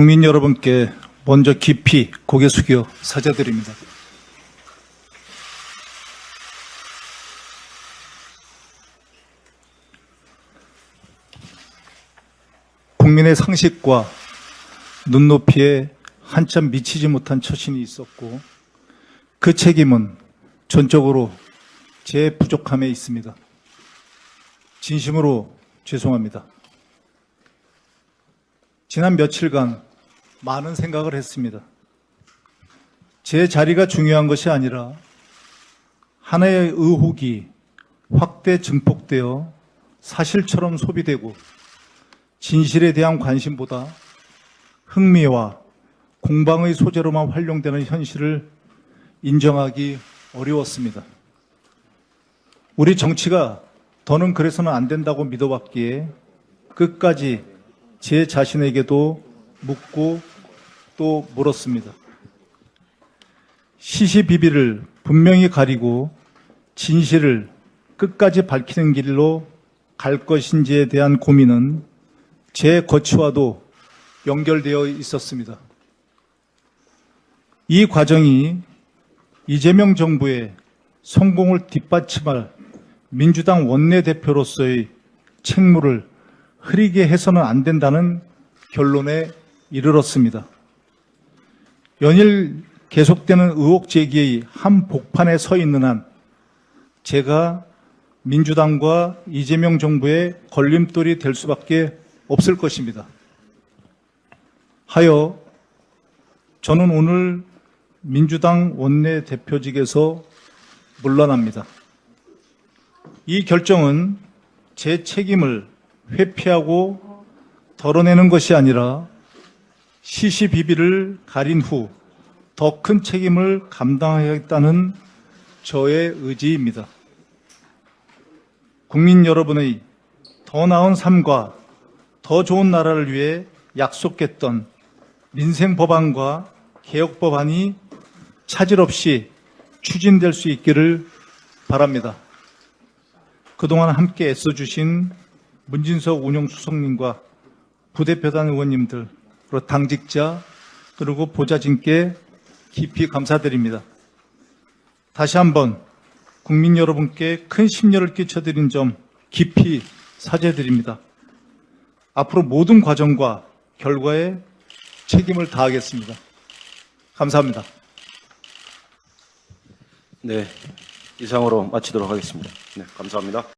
국민 여러분께 먼저 깊이 고개 숙여 사죄드립니다. 국민의 상식과 눈높이에 한참 미치지 못한 처신이 있었고 그 책임은 전적으로 제 부족함에 있습니다. 진심으로 죄송합니다. 지난 며칠간 많은 생각을 했습니다. 제 자리가 중요한 것이 아니라 하나의 의혹이 확대 증폭되어 사실처럼 소비되고 진실에 대한 관심보다 흥미와 공방의 소재로만 활용되는 현실을 인정하기 어려웠습니다. 우리 정치가 더는 그래서는 안 된다고 믿어왔기에 끝까지 제 자신에게도 묻고 또 물었습니다. 시시비비를 분명히 가리고 진실을 끝까지 밝히는 길로 갈 것인지에 대한 고민은 제 거치와도 연결되어 있었습니다. 이 과정이 이재명 정부의 성공을 뒷받침할 민주당 원내대표로서의 책무를 흐리게 해서는 안 된다는 결론에 이르렀습니다. 연일 계속되는 의혹 제기의 한 복판에 서 있는 한 제가 민주당과 이재명 정부의 걸림돌이 될 수밖에 없을 것입니다. 하여 저는 오늘 민주당 원내대표직에서 물러납니다. 이 결정은 제 책임을 회피하고 덜어내는 것이 아니라 시시비비를 가린 후 더 큰 책임을 감당하겠다는 저의 의지입니다. 국민 여러분의 더 나은 삶과 더 좋은 나라를 위해 약속했던 민생 법안과 개혁 법안이 차질 없이 추진될 수 있기를 바랍니다. 그동안 함께 애써주신 문진석 운영수석님과 부대표단 의원님들, 그리고 당직자, 그리고 보좌진께 깊이 감사드립니다. 다시 한번 국민 여러분께 큰 심려를 끼쳐드린 점 깊이 사죄드립니다. 앞으로 모든 과정과 결과에 책임을 다하겠습니다. 감사합니다. 네, 이상으로 마치도록 하겠습니다. 네, 감사합니다.